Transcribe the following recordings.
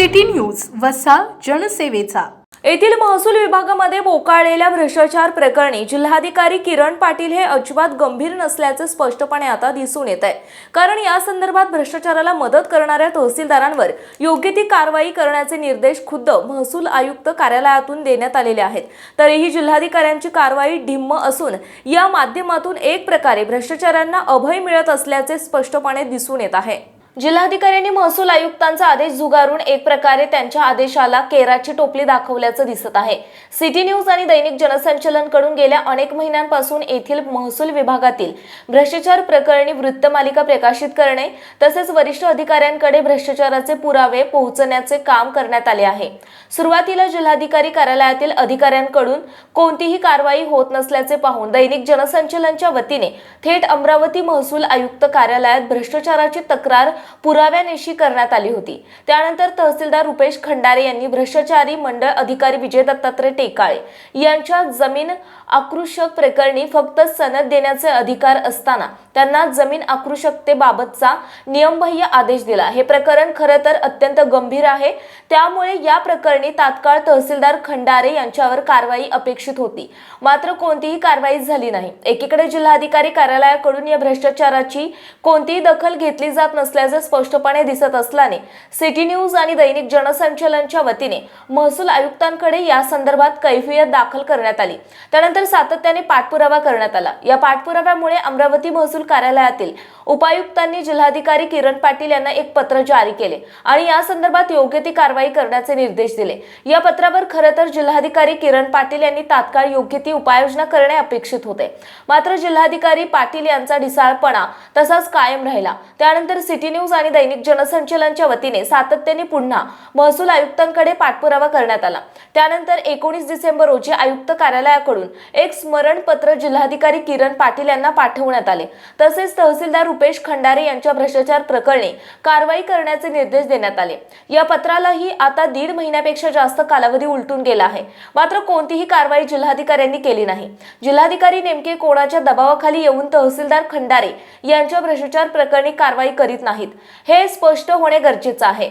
City news वसा जनसेवेचा. येथील महसूल विभागामध्ये बोकाळलेल्या भ्रष्टाचार प्रकरणी जिल्हाधिकारी किरण पाटील हे अजिबात गंभीर नसल्याचे स्पष्टपणे आता दिसून येत आहे. कारण या संदर्भात भ्रष्टाचाराला मदत करणाऱ्या तहसीलदारांवर योग्य ती कारवाई करण्याचे निर्देश खुद्द महसूल आयुक्त कार्यालयातून देण्यात आलेले आहेत. तरीही जिल्हाधिकाऱ्यांची कारवाई ढिम्म असून या माध्यमातून एक प्रकारे भ्रष्टाचारांना अभय मिळत असल्याचे स्पष्टपणे दिसून येत आहे. जिल्हाधिकाऱ्यांनी महसूल आयुक्तांचा आदेश झुगारून एक प्रकारे त्यांच्या आदेशाला केराची टोपली दाखवल्याचं दिसत आहे. सिटी न्यूज आणि दैनिक जनसंचलनकडून गेल्या अनेक महिन्यांपासून येथील महसूल विभागातील भ्रष्टाचार प्रकरणी वृत्तमालिका प्रकाशित करणे तसेच वरिष्ठ अधिकाऱ्यांकडे भ्रष्टाचाराचे पुरावे पोहोचण्याचे काम करण्यात आले आहे. सुरुवातीला जिल्हाधिकारी कार्यालयातील अधिकाऱ्यांकडून कोणतीही कारवाई होत नसल्याचे पाहून दैनिक जनसंचलनच्या वतीने थेट अमरावती महसूल आयुक्त कार्यालयात भ्रष्टाचाराची तक्रार पुराव्यानिशी करण्यात आली होती. त्यानंतर तहसीलदार रुपेश खंडारे यांनी भ्रष्टाचारी मंडळ अधिकारी विजय दत्तात्रय टेकाळे यांच्या जमीन आकृषक प्रकरणी फक्त सनद देण्याचे अधिकार असताना त्यांना जमीन आकृषकतेबाबतचा नियमबाह्य आदेश दिला. हे प्रकरण खरं तर अत्यंत गंभीर आहे. त्यामुळे या प्रकरणी तात्काळ तहसीलदार खंडारे यांच्यावर कारवाई अपेक्षित होती. मात्र कोणतीही कारवाई झाली नाही. एकीकडे जिल्हाधिकारी कार्यालयाकडून या भ्रष्टाचाराची कोणतीही दखल घेतली जात असल्याचे स्पष्टपणे दिसत असल्याने सिटी न्यूज आणि दैनिक जनसंचलनच्या वतीने महसूल आयुक्तांकडे या संदर्भात कैफियत दाखल करण्यात आली. त्यानंतर सातत्याने पाठपुरावा करण्यात आला. या पाठपुराव्यामुळे अमरावती महसूल कार्यालयातील उपायुक्तांनी जिल्हाधिकारी किरण पाटील यांना एक पत्र जारी केले आणि या संदर्भात योग्य ती कारवाई करण्याचे निर्देश दिले. या पत्रावर खरं तर जिल्हाधिकारी किरण पाटील यांनी तात्काळ योग्य ती उपाययोजना करणे अपेक्षित होते. मात्र जिल्हाधिकारी पाटील यांचा ढिसाळपणा तसाच कायम राहिला. त्यानंतर सिटी न्यूज आणि दैनिक जनसंचलनच्या वतीने सातत्याने पुन्हा महसूल आयुक्तांकडे पाठपुरावा करण्यात आला. त्यानंतर एकोणीस डिसेंबर रोजी आयुक्त कार्यालयाकडून एक स्मरणपत्र जिल्हाधिकारी किरण पाटील यांना पाठवण्यात आले. तसेच तहसीलदार रुपेश खंडारे यांच्या भ्रष्टाचार प्रकरणी कारवाई करण्याचे निर्देश देण्यात आले. या पत्रालाही आता दीड महिन्यापेक्षा जास्त कालावधी उलटून गेला आहे. मात्र कोणतीही कारवाई जिल्हाधिकाऱ्यांनी केली नाही. जिल्हाधिकारी नेमके कोणाच्या दबावाखाली येऊन तहसीलदार खंडारे यांच्या भ्रष्टाचार प्रकरणी कारवाई करीत नाहीत. हे स्पष्ट होणे गरजेचं आहे.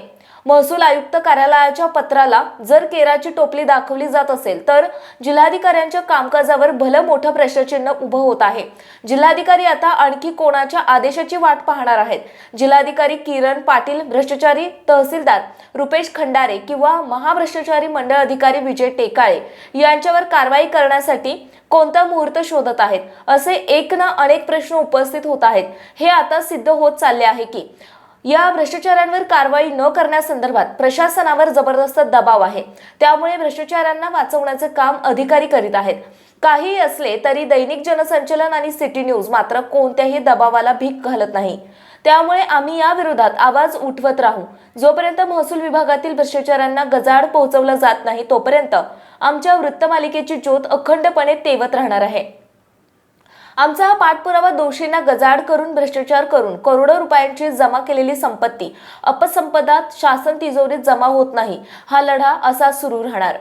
महसूल आयुक्त कार्यालयाच्या पत्राला जर केराची टोपली दाखवली जात असेल तर जिल्हाधिकाऱ्यांच्या कामकाजावर भलं मोठं प्रश्नचिन्ह उभं होत आहे. जिल्हाधिकारी आता आणखी कोणाच्या आदेशाची वाट पाहणार आहेत? जिल्हाधिकारी किरण पाटील भ्रष्टाचारी तहसीलदार रुपेश खंडारे किंवा महाभ्रष्टाचारी मंडळ अधिकारी विजय टेकाळे यांच्यावर कारवाई करण्यासाठी कोणता मुहूर्त शोधत आहेत? असे एक ना अनेक प्रश्न उपस्थित होत आहेत. हे आता सिद्ध होत चालले आहे की या भ्रष्टाचारांवर कारवाई न करण्यासंदर्भात प्रशासनावर जबरदस्त दबाव आहे. त्यामुळे भ्रष्टाचारांना वाचवण्याचे काम अधिकारी करीत आहेत. काही असले तरी दैनिक जनसंचलन आणि सिटी न्यूज मात्र कोणत्याही दबावाला भीक घालत नाही. त्यामुळे आम्ही या विरोधात आवाज उठवत राहू. जोपर्यंत महसूल विभागातील भ्रष्टाचारांना गजाड पोहोचवलं जात नाही तोपर्यंत आमच्या वृत्तमालिकेची ज्योत अखंडपणे तेवत राहणार आहे. आमचा हा पाठपुरावा दोषींना गजाड करून भ्रष्टाचार करून करोडो रुपयांची जमा केलेली संपत्ती अपसंपदात शासन तिजोरीत जमा होत नाही. हा लढा असा सुरू राहणार.